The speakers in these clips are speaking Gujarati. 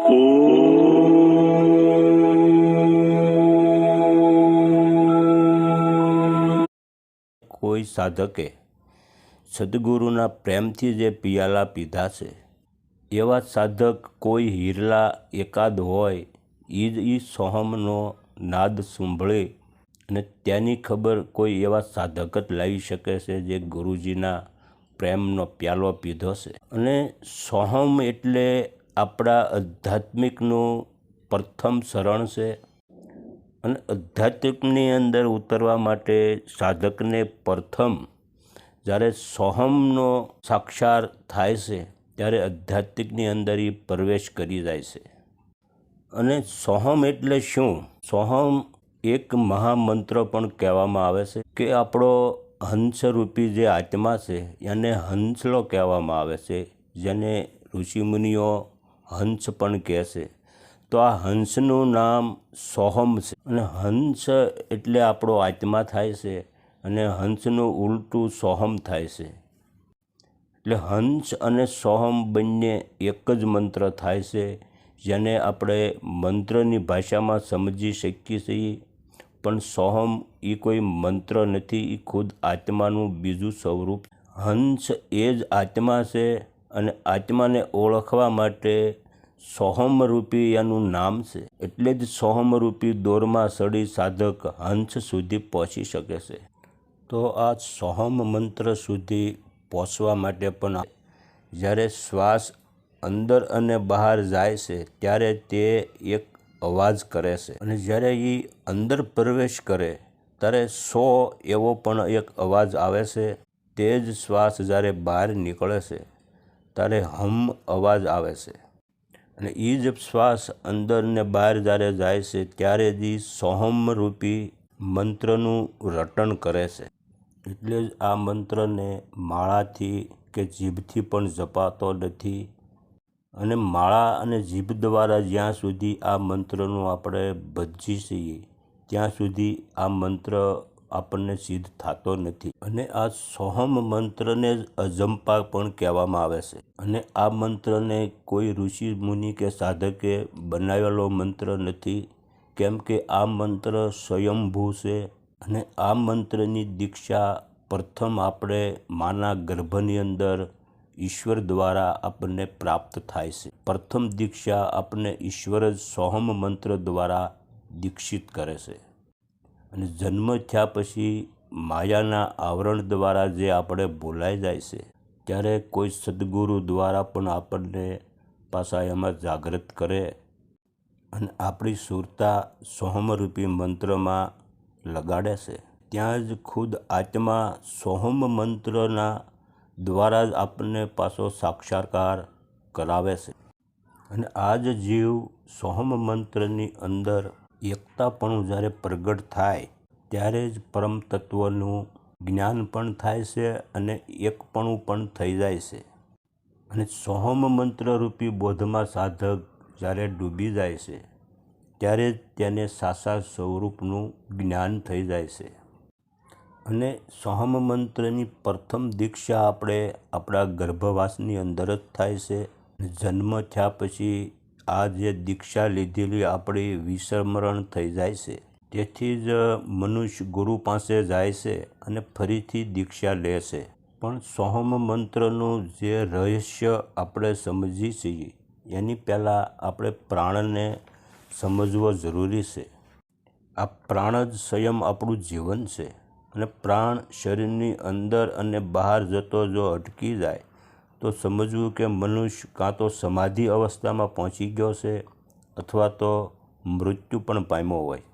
કોઈ સાધકે સદગુરુના પ્રેમથી જે પિયાલા પીધા છે, એવા સાધક કોઈ હિરલા એકાદ હોય એ જ એ સોહમનો નાદ સાંભળે અને ત્યાંની ખબર કોઈ એવા સાધક જ લાવી શકે છે જે ગુરુજીના પ્રેમનો પ્યાલો પીધો છે. અને સોહમ એટલે આપણા આધ્યાત્મિકનું પ્રથમ શરણ છે. અને આધ્યાત્મિકની અંદર ઉતરવા માટે સાધકને પ્રથમ જ્યારે સોહમનો સાક્ષાર થાય છે, ત્યારે આધ્યાત્મિકની અંદર એ પ્રવેશ કરી જાય છે. અને સોહમ એટલે શું? સોહમ એક મહામંત્ર પણ કહેવામાં આવે છે કે આપણો હંસરૂપી જે આત્મા છે, એને હંસલો કહેવામાં આવે છે, જેને ઋષિમુનિઓ હંસ પણ કહે છે તો આ હંસનું નામ સોહમ છે. અને હંસ એટલે આપણો આત્મા થાય છે અને હંસનું ઉલટું સોહમ થાય છે. એટલે હંસ અને સોહમ બંને એક જ મંત્ર થાય છે, જેને આપણે મંત્રની ભાષામાં સમજી શકીએ છીએ. પણ સોહમ એ કોઈ મંત્ર નથી એ ખુદ આત્માનું બીજું સ્વરૂપ હંસ એ જ આત્મા છે અને આત્માને ઓળખવા માટે સોહમરૂપી એનું નામ છે. એટલે જ સોહમરૂપી દોરમાં સડી સાધક હંસ સુધી પહોંચી શકે છે. તો આ સોહમ મંત્ર સુધી પહોંચવા માટે પણ જ્યારે શ્વાસ અંદર અને બહાર જાય છે, ત્યારે તે એક અવાજ કરે છે. અને જ્યારે એ અંદર પ્રવેશ કરે, ત્યારે સો એવો પણ એક અવાજ આવે છે. તે જ શ્વાસ જ્યારે બહાર નીકળે છે, ત્યારે હમ અવાજ આવે છે. અને એ જ શ્વાસ અંદર ને બહાર જ્યારે જાય છે, ત્યારે જ સોહમરૂપી મંત્રનું રટણ કરે છે. એટલે જ આ મંત્રને માળાથી કે જીભથી પણ જપાતો નથી. અને માળા અને જીભ દ્વારા જ્યાં સુધી આ મંત્રનું આપણે ભજી છીએ, ત્યાં સુધી આ મંત્ર આપણને સિદ્ધ થતો નથી. અને આ સોહમ મંત્રને અજંપા પણ કહેવામાં આવે છે. અને આ મંત્રને કોઈ ઋષિ, મુનિ કે સાધકે બનાવેલો મંત્ર નથી. કેમ કે આ મંત્ર સ્વયંભૂ છે અને આ મંત્રની દીક્ષા પ્રથમ આપણે માના ગર્ભની અંદર ઈશ્વર દ્વારા આપણને પ્રાપ્ત થાય છે. પ્રથમ દીક્ષા આપણને ઈશ્વર જ સોહમ મંત્ર દ્વારા દીક્ષિત કરે છે. અને જન્મ થયા પછી માયાના આવરણ દ્વારા જે આપણે બોલાઈ જાય છે, ત્યારે કોઈ સદગુરુ દ્વારા પણ આપણને પાછા એમાં જાગૃત કરે. અને આપણી સુરતા સોહમરૂપી મંત્રમાં લગાડે છે. ત્યાં જ ખુદ આત્મા સોહમ મંત્રના દ્વારા જ આપણને પાછો સાક્ષાત્કાર કરાવે છે. અને આ જ જીવ સોહમ મંત્રની અંદર એકતાપણું જ્યારે પ્રગટ થાય, ત્યારે જ પરમ તત્વનું જ્ઞાન પણ થાય છે અને એકપણું પણ થઈ જાય છે. અને સોહમ મંત્રરૂપી બોધમાં સાધક જ્યારે ડૂબી જાય છે, ત્યારે જ તેને સાસા સ્વરૂપનું જ્ઞાન થઈ જાય છે. અને સોહમ મંત્રની પ્રથમ દીક્ષા આપણે આપણા ગર્ભવાસની અંદર જ થાય છે. જન્મ થયા પછી આ જે દીક્ષા લીધેલી આપણી વિસ્મરણ થઈ જાય છે, તેથી જ મનુષ્ય ગુરુ પાસે જાય છે અને ફરીથી દીક્ષા લે છે. પણ સોહમ મંત્રનું જે રહસ્ય આપણે સમજી છીએ, એની પહેલાં આપણે પ્રાણને સમજવો જરૂરી છે. આ પ્રાણ જ સ્વયં આપણું જીવન છે અને પ્રાણ શરીરની અંદર અને બહાર જતો જો અટકી જાય તો સમજવું કે મનુષ્ય કાં તો સમાધિ અવસ્થામાં પહોંચી ગયો છે અથવા તો મૃત્યુ પણ પામ્યો હોય.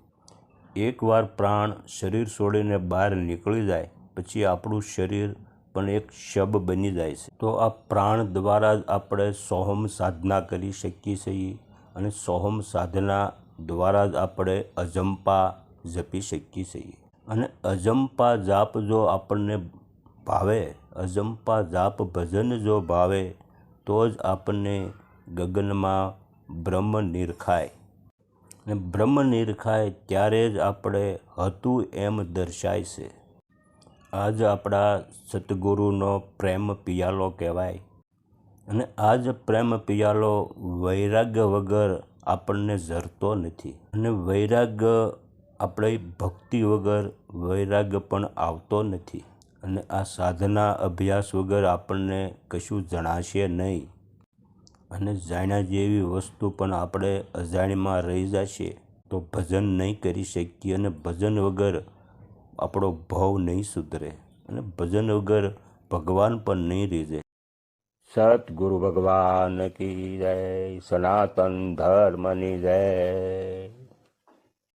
એકવાર પ્રાણ શરીર છોડીને બહાર નીકળી જાય, પછી આપણું શરીર પણ એક શબ બની જાય છે. તો આ પ્રાણ દ્વારા જ આપણે સોહમ સાધના કરી શકીએ છીએ અને સોહમ સાધના દ્વારા જ આપણે અજંપા જપી શકીએ છીએ. અને અજંપા જાપ જો આપણને ભાવે અજંપા જાપ ભજન જો ભાવે, તો જ આપણને ગગનમાં બ્રહ્મ નિરખાય. અને બ્રહ્મ નિરખાય ત્યારે જ આપણે હતું એમ દર્શાય છે. આ જ આપણા સદગુરુનો પ્રેમ પિયાલો કહેવાય. અને આ જ પ્રેમ પિયાલો વૈરાગ્ય વગર આપણને ઝરતો નથી. અને વૈરાગ્ય આપણે ભક્તિ વગર વૈરાગ્ય પણ આવતો નથી. અને આ સાધના અભ્યાસ વગર આપણને કશું જણાશે નહીં. અને જાણ્યા જેવી વસ્તુ પણ આપણે અજાણીમાં રહી જશે, તો ભજન નહીં કરી શકીએ અને ભજન વગર આપણો ભાવ નહીં સુધરે અને ભજન વગર ભગવાન પણ નહીં રીઝે. સતગુરુ ભગવાન કી જય, સનાતન ધર્મની જય.